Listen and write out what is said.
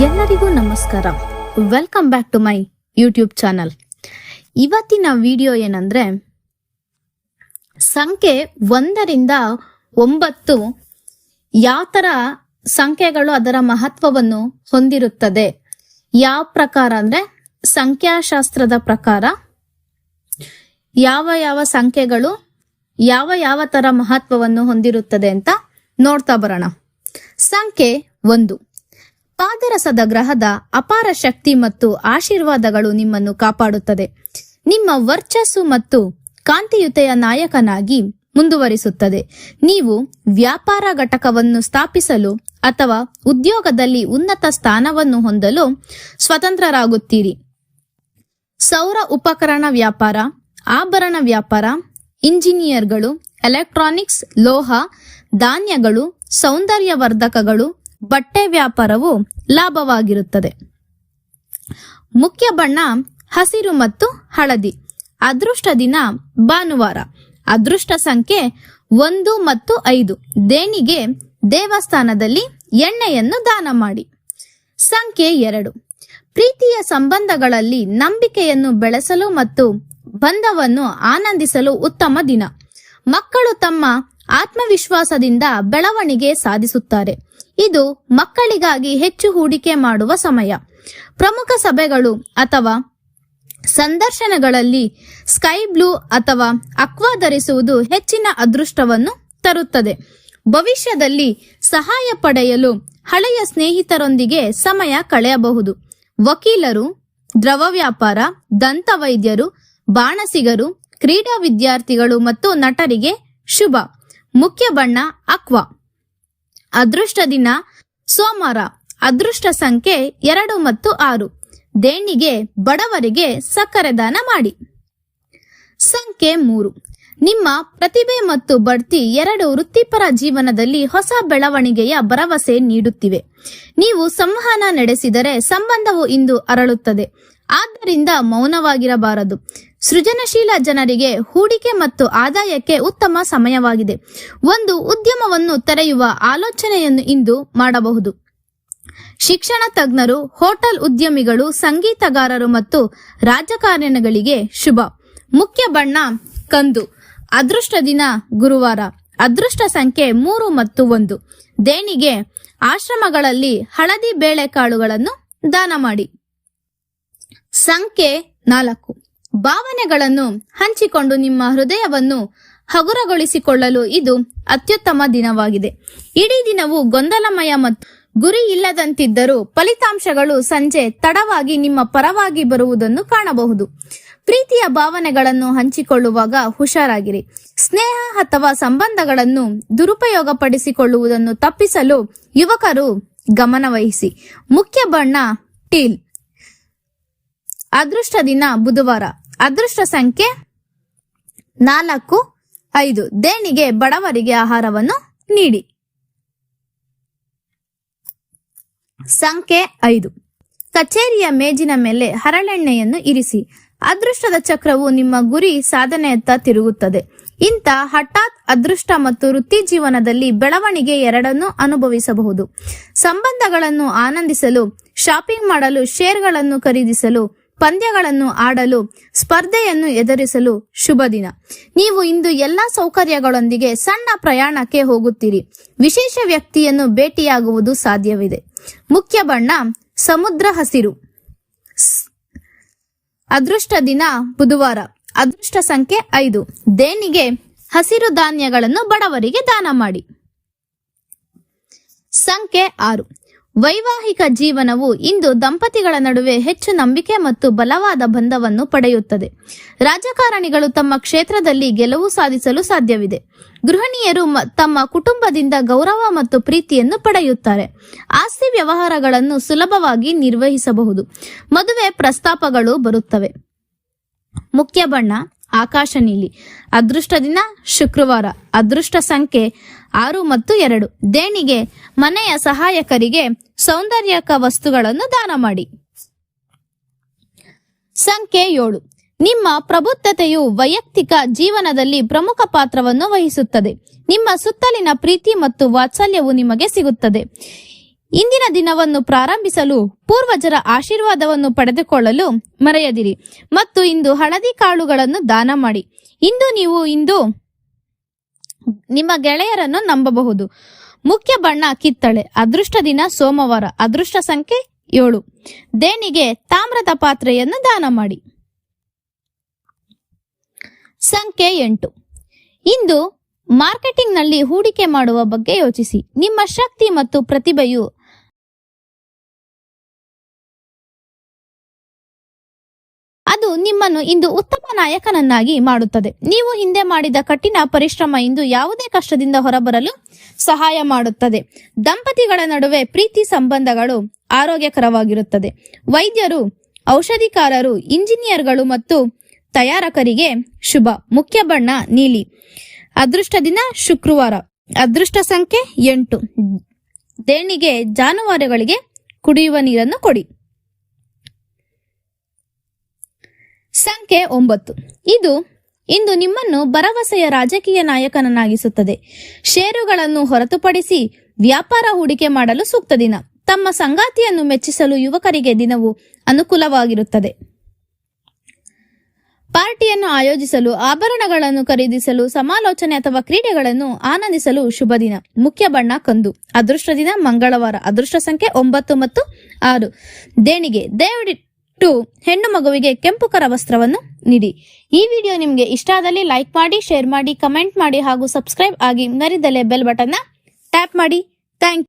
ಎಲ್ಲರಿಗೂ ನಮಸ್ಕಾರ. Welcome back to my YouTube channel ಇವತ್ತಿನ ವಿಡಿಯೋ ಏನಂದ್ರೆ, ಸಂಖ್ಯೆ ಒಂದರಿಂದ ಒಂಬತ್ತು ಯಾವ ತರ ಸಂಖ್ಯೆಗಳು ಅದರ ಮಹತ್ವವನ್ನು ಹೊಂದಿರುತ್ತದೆ? ಯಾವ ಪ್ರಕಾರ ಅಂದ್ರೆ, ಸಂಖ್ಯಾಶಾಸ್ತ್ರದ ಪ್ರಕಾರ ಯಾವ ಯಾವ ಸಂಖ್ಯೆಗಳು ಯಾವ ಯಾವ ತರ ಮಹತ್ವವನ್ನು ಹೊಂದಿರುತ್ತದೆ ಅಂತ ನೋಡ್ತಾ ಬರೋಣ. ಸಂಖ್ಯೆ ಒಂದು. ಪಾದರಸದ ಗ್ರಹದ ಅಪಾರ ಶಕ್ತಿ ಮತ್ತು ಆಶೀರ್ವಾದಗಳು ನಿಮ್ಮನ್ನು ಕಾಪಾಡುತ್ತದೆ. ನಿಮ್ಮ ವರ್ಚಸ್ಸು ಮತ್ತು ಕಾಂತಿಯುತೆಯ ನಾಯಕನಾಗಿ ಮುಂದುವರಿಸುತ್ತದೆ. ನೀವು ವ್ಯಾಪಾರ ಘಟಕವನ್ನು ಸ್ಥಾಪಿಸಲು ಅಥವಾ ಉದ್ಯೋಗದಲ್ಲಿ ಉನ್ನತ ಸ್ಥಾನವನ್ನು ಹೊಂದಲು ಸ್ವತಂತ್ರರಾಗುತ್ತೀರಿ. ಸೌರ ಉಪಕರಣ ವ್ಯಾಪಾರ, ಆಭರಣ ವ್ಯಾಪಾರ, ಇಂಜಿನಿಯರ್ಗಳು, ಎಲೆಕ್ಟ್ರಾನಿಕ್ಸ್, ಲೋಹ, ಧಾನ್ಯಗಳು, ಸೌಂದರ್ಯವರ್ಧಕಗಳು ಬಟ್ಟೆ ವ್ಯಾಪಾರವು ಲಾಭವಾಗಿರುತ್ತದೆ. ಮುಖ್ಯ ಬಣ್ಣ ಹಸಿರು ಮತ್ತು ಹಳದಿ. ಅದೃಷ್ಟ ದಿನ ಭಾನುವಾರ. ಅದೃಷ್ಟ ಸಂಖ್ಯೆ ಒಂದು ಮತ್ತು ಐದು. ದೇಣಿಗೆ ದೇವಸ್ಥಾನದಲ್ಲಿ ಎಣ್ಣೆಯನ್ನು ದಾನ ಮಾಡಿ. ಸಂಖ್ಯೆ ಎರಡು. ಪ್ರೀತಿಯ ಸಂಬಂಧಗಳಲ್ಲಿ ನಂಬಿಕೆಯನ್ನು ಬೆಳೆಸಲು ಮತ್ತು ಬಂಧವನ್ನು ಆನಂದಿಸಲು ಉತ್ತಮ ದಿನ. ಮಕ್ಕಳು ತಮ್ಮ ಆತ್ಮವಿಶ್ವಾಸದಿಂದ ಬೆಳವಣಿಗೆ ಸಾಧಿಸುತ್ತಾರೆ. ಇದು ಮಕ್ಕಳಿಗಾಗಿ ಹೆಚ್ಚು ಹೂಡಿಕೆ ಮಾಡುವ ಸಮಯ. ಪ್ರಮುಖ ಸಭೆಗಳು ಅಥವಾ ಸಂದರ್ಶನಗಳಲ್ಲಿ ಸ್ಕೈ ಬ್ಲೂ ಅಥವಾ ಅಕ್ವಾ ಧರಿಸುವುದು ಹೆಚ್ಚಿನ ಅದೃಷ್ಟವನ್ನು ತರುತ್ತದೆ. ಭವಿಷ್ಯದಲ್ಲಿ ಸಹಾಯ ಪಡೆಯಲು ಹಳೆಯ ಸ್ನೇಹಿತರೊಂದಿಗೆ ಸಮಯ ಕಳೆಯಬಹುದು. ವಕೀಲರು, ದ್ರವ ವ್ಯಾಪಾರ ದಂತವೈದ್ಯರು ಬಾಣಸಿಗರು, ಕ್ರೀಡಾ ವಿದ್ಯಾರ್ಥಿಗಳು ಮತ್ತು ನಟರಿಗೆ ಶುಭ. ಮುಖ್ಯ ಬಣ್ಣ ಅಕ್ವಾ. ಅದೃಷ್ಟ ದಿನ ಸೋಮವಾರ. ಅದೃಷ್ಟ ಸಂಖ್ಯೆ ಎರಡು ಮತ್ತು ಆರು. ದೇಣಿಗೆ ಬಡವರಿಗೆ ಸಕ್ಕರೆ ದಾನ ಮಾಡಿ. ಸಂಖ್ಯೆ ಮೂರು. ನಿಮ್ಮ ಪ್ರತಿಭೆ ಮತ್ತು ಬಡ್ತಿ ಎರಡು ವೃತ್ತಿಪರ ಜೀವನದಲ್ಲಿ ಹೊಸ ಬೆಳವಣಿಗೆಯ ಭರವಸೆ ನೀಡುತ್ತಿವೆ. ನೀವು ಸಂವಹನ ನಡೆಸಿದರೆ ಸಂಬಂಧವು ಇಂದು ಅರಳುತ್ತದೆ. ಆದ್ದರಿಂದ ಮೌನವಾಗಿರಬಾರದು. ಸೃಜನಶೀಲ ಜನರಿಗೆ ಹೂಡಿಕೆ ಮತ್ತು ಆದಾಯಕ್ಕೆ ಉತ್ತಮ ಸಮಯವಾಗಿದೆ. ಒಂದು ಉದ್ಯಮವನ್ನು ತೆರೆಯುವ ಆಲೋಚನೆಯನ್ನು ಇಂದು ಮಾಡಬಹುದು. ಶಿಕ್ಷಣ ತಜ್ಞರು, ಹೋಟೆಲ್ ಉದ್ಯಮಿಗಳು, ಸಂಗೀತಗಾರರು ಮತ್ತು ರಾಜಕಾರಣಿಗಳಿಗೆ ಶುಭ. ಮುಖ್ಯ ಬಣ್ಣ ಕಂದು. ಅದೃಷ್ಟ ದಿನ ಗುರುವಾರ. ಅದೃಷ್ಟ ಸಂಖ್ಯೆ ಮೂರು ಮತ್ತು ಒಂದು. ದೇಣಿಗೆ, ಆಶ್ರಮಗಳಲ್ಲಿ ಹಳದಿ ಬೇಳೆಕಾಳುಗಳನ್ನು ದಾನ ಮಾಡಿ. ಸಂಖ್ಯೆ ನಾಲ್ಕು. ಭಾವನೆಗಳನ್ನು ಹಂಚಿಕೊಂಡು ನಿಮ್ಮ ಹೃದಯವನ್ನು ಹಗುರಗೊಳಿಸಿಕೊಳ್ಳಲು ಇದು ಅತ್ಯುತ್ತಮ ದಿನವಾಗಿದೆ. ಇಡೀ ದಿನವು ಗೊಂದಲಮಯ ಮತ್ತು ಗುರಿ ಇಲ್ಲದಂತಿದ್ದರೂ ಫಲಿತಾಂಶಗಳು ಸಂಜೆ ತಡವಾಗಿ ನಿಮ್ಮ ಪರವಾಗಿ ಬರುವುದನ್ನು ಕಾಣಬಹುದು. ಪ್ರೀತಿಯ ಭಾವನೆಗಳನ್ನು ಹಂಚಿಕೊಳ್ಳುವಾಗ ಹುಷಾರಾಗಿರಿ. ಸ್ನೇಹ ಅಥವಾ ಸಂಬಂಧಗಳನ್ನು ದುರುಪಯೋಗಪಡಿಸಿಕೊಳ್ಳುವುದನ್ನು ತಪ್ಪಿಸಲು ಯುವಕರು ಗಮನವಹಿಸಿ ಮುಖ್ಯ ಬಣ್ಣ ಟೀಲ್. ಅದೃಷ್ಟ ದಿನ ಬುಧವಾರ. ಅದೃಷ್ಟ ಸಂಖ್ಯೆ ನಾಲ್ಕು, ಐದು. ದೇಣಿಗೆ ಬಡವರಿಗೆ ಆಹಾರವನ್ನು ನೀಡಿ. ಸಂಖ್ಯೆ ಐದು. ಕಚೇರಿಯ ಮೇಜಿನ ಮೇಲೆ ಹರಳೆಣ್ಣೆಯನ್ನು ಇರಿಸಿ. ಅದೃಷ್ಟದ ಚಕ್ರವು ನಿಮ್ಮ ಗುರಿ ಸಾಧನೆಯತ್ತ ತಿರುಗುತ್ತದೆ. ಇಂಥ ಹಠಾತ್ ಅದೃಷ್ಟ ಮತ್ತು ವೃತ್ತಿ ಜೀವನದಲ್ಲಿ ಬೆಳವಣಿಗೆ ಎರಡನ್ನೂ ಅನುಭವಿಸಬಹುದು. ಸಂಬಂಧಗಳನ್ನು ಆನಂದಿಸಲು, ಶಾಪಿಂಗ್ ಮಾಡಲು, ಶೇರ್ಗಳನ್ನು ಖರೀದಿಸಲು, ಪಂದ್ಯಗಳನ್ನು ಆಡಲು, ಸ್ಪರ್ಧೆಯನ್ನು ಎದುರಿಸಲು ಶುಭ ದಿನ. ನೀವು ಇಂದು ಎಲ್ಲಾ ಸೌಕರ್ಯಗಳೊಂದಿಗೆ ಸಣ್ಣ ಪ್ರಯಾಣಕ್ಕೆ ಹೋಗುತ್ತೀರಿ. ವಿಶೇಷ ವ್ಯಕ್ತಿಯನ್ನು ಭೇಟಿಯಾಗುವುದು ಸಾಧ್ಯವಿದೆ. ಮುಖ್ಯ ಬಣ್ಣ, ಸಮುದ್ರ ಹಸಿರು. ಅದೃಷ್ಟ ದಿನ ಬುಧವಾರ. ಅದೃಷ್ಟ ಸಂಖ್ಯೆ ಐದು. ದೇಣಿಗೆ ಹಸಿರು ಧಾನ್ಯಗಳನ್ನು ಬಡವರಿಗೆ ದಾನ ಮಾಡಿ. ಸಂಖ್ಯೆ ಆರು. ವೈವಾಹಿಕ ಜೀವನವು ಇಂದು ದಂಪತಿಗಳ ನಡುವೆ ಹೆಚ್ಚು ನಂಬಿಕೆ ಮತ್ತು ಬಲವಾದ ಬಂಧವನ್ನು ಪಡೆಯುತ್ತದೆ. ರಾಜಕಾರಣಿಗಳು ತಮ್ಮ ಕ್ಷೇತ್ರದಲ್ಲಿ ಗೆಲುವು ಸಾಧಿಸಲು ಸಾಧ್ಯವಿದೆ. ಗೃಹಿಣಿಯರು ತಮ್ಮ ಕುಟುಂಬದಿಂದ ಗೌರವ ಮತ್ತು ಪ್ರೀತಿಯನ್ನು ಪಡೆಯುತ್ತಾರೆ. ಆಸ್ತಿ ವ್ಯವಹಾರಗಳನ್ನು ಸುಲಭವಾಗಿ ನಿರ್ವಹಿಸಬಹುದು. ಮದುವೆ ಪ್ರಸ್ತಾಪಗಳು ಬರುತ್ತವೆ. ಮುಖ್ಯ ಬಣ್ಣ ಆಕಾಶ ನೀಲಿ. ಅದೃಷ್ಟ ದಿನ ಶುಕ್ರವಾರ. ಅದೃಷ್ಟ ಸಂಖ್ಯೆ ಆರು ಮತ್ತು ಎರಡು. ದೇಣಿಗೆ ಮನೆಯ ಸಹಾಯಕರಿಗೆ ಸೌಂದರ್ಯಕ ವಸ್ತುಗಳನ್ನು ದಾನ ಮಾಡಿ. ಸಂಖ್ಯೆ ಏಳು. ನಿಮ್ಮ ಪ್ರಬುದ್ಧತೆಯು ವೈಯಕ್ತಿಕ ಜೀವನದಲ್ಲಿ ಪ್ರಮುಖ ಪಾತ್ರವನ್ನು ವಹಿಸುತ್ತದೆ. ನಿಮ್ಮ ಸುತ್ತಲಿನ ಪ್ರೀತಿ ಮತ್ತು ವಾತ್ಸಲ್ಯವು ನಿಮಗೆ ಸಿಗುತ್ತದೆ. ಇಂದಿನ ದಿನವನ್ನು ಪ್ರಾರಂಭಿಸಲು ಪೂರ್ವಜರ ಆಶೀರ್ವಾದವನ್ನು ಪಡೆದುಕೊಳ್ಳಲು ಮರೆಯದಿರಿ. ಮತ್ತು ಇಂದು ಹಳದಿ ಕಾಳುಗಳನ್ನು ದಾನ ಮಾಡಿ. ಇಂದು ನೀವು ಇಂದು ನಿಮ್ಮ ಗೆಳೆಯರನ್ನು ನಂಬಬಹುದು. ಮುಖ್ಯ ಬಣ್ಣ ಕಿತ್ತಳೆ, ಅದೃಷ್ಟ ದಿನ ಸೋಮವಾರ, ಅದೃಷ್ಟ ಸಂಖ್ಯೆ ಏಳು. ದೇಣಿಗೆ ತಾಮ್ರದ ಪಾತ್ರೆಯನ್ನು ದಾನ ಮಾಡಿ. ಸಂಖ್ಯೆ ಎಂಟು. ಇಂದು ಮಾರ್ಕೆಟಿಂಗ್ನಲ್ಲಿ ಹೂಡಿಕೆ ಮಾಡುವ ಬಗ್ಗೆ ಯೋಚಿಸಿ. ನಿಮ್ಮ ಶಕ್ತಿ ಮತ್ತು ಪ್ರತಿಭೆಯು ಅದು ನಿಮ್ಮನ್ನು ಇಂದು ಉತ್ತಮ ನಾಯಕನನ್ನಾಗಿ ಮಾಡುತ್ತದೆ. ನೀವು ಹಿಂದೆ ಮಾಡಿದ ಕಠಿಣ ಪರಿಶ್ರಮ ಇಂದು ಯಾವುದೇ ಕಷ್ಟದಿಂದ ಹೊರಬರಲು ಸಹಾಯ ಮಾಡುತ್ತದೆ. ದಂಪತಿಗಳ ನಡುವೆ ಪ್ರೀತಿ ಸಂಬಂಧಗಳು ಆರೋಗ್ಯಕರವಾಗಿರುತ್ತದೆ. ವೈದ್ಯರು, ಔಷಧಿಕಾರರು, ಇಂಜಿನಿಯರ್ಗಳು ಮತ್ತು ತಯಾರಕರಿಗೆ ಶುಭ. ಮುಖ್ಯ ಬಣ್ಣ ನೀಲಿ. ಅದೃಷ್ಟ ದಿನ ಶುಕ್ರವಾರ. ಅದೃಷ್ಟ ಸಂಖ್ಯೆ ಎಂಟು. ದೇಣಿಗೆ ಜಾನುವಾರುಗಳಿಗೆ ಕುಡಿಯುವ ನೀರನ್ನು ಕೊಡಿ. ಸಂಖ್ಯೆ ಒಂಬತ್ತು. ಇದು ಇಂದು ನಿಮ್ಮನ್ನು ಭರವಸೆಯ ರಾಜಕೀಯ ನಾಯಕನನ್ನಾಗಿಸುತ್ತದೆ. ಷೇರುಗಳನ್ನು ಹೊರತುಪಡಿಸಿ ವ್ಯಾಪಾರ ಹೂಡಿಕೆ ಮಾಡಲು ಸೂಕ್ತ ದಿನ. ತಮ್ಮ ಸಂಗಾತಿಯನ್ನು ಮೆಚ್ಚಿಸಲು ಯುವಕರಿಗೆ ದಿನವು ಅನುಕೂಲವಾಗಿರುತ್ತದೆ. ಪಾರ್ಟಿಯನ್ನು ಆಯೋಜಿಸಲು, ಆಭರಣಗಳನ್ನು ಖರೀದಿಸಲು, ಸಮಾಲೋಚನೆ ಅಥವಾ ಕ್ರೀಡೆಗಳನ್ನು ಆನಂದಿಸಲು ಶುಭ ದಿನ. ಮುಖ್ಯ ಬಣ್ಣ ಕಂದು. ಅದೃಷ್ಟ ದಿನ ಮಂಗಳವಾರ. ಅದೃಷ್ಟ ಸಂಖ್ಯೆ ಒಂಬತ್ತು ಮತ್ತು ಆರು. ದೇಣಿಗೆ. ದಯವಿಟ್ಟು ಹೆಣ್ಣು ಮಗುವಿಗೆ ಕೆಂಪು ಕರ ವಸ್ತ್ರವನ್ನು ನೀಡಿ. ಈ ವಿಡಿಯೋ ನಿಮಗೆ ಇಷ್ಟ ಆದಲ್ಲಿ ಲೈಕ್ ಮಾಡಿ ಶೇರ್ ಮಾಡಿ ಕಮೆಂಟ್ ಮಾಡಿ ಹಾಗೂ ಸಬ್ಸ್ಕ್ರೈಬ್ ಆಗಿ ನರಿದಲೆ ಬೆಲ್ ಬಟನ್ನ ಟ್ಯಾಪ್ ಮಾಡಿ. ಥ್ಯಾಂಕ್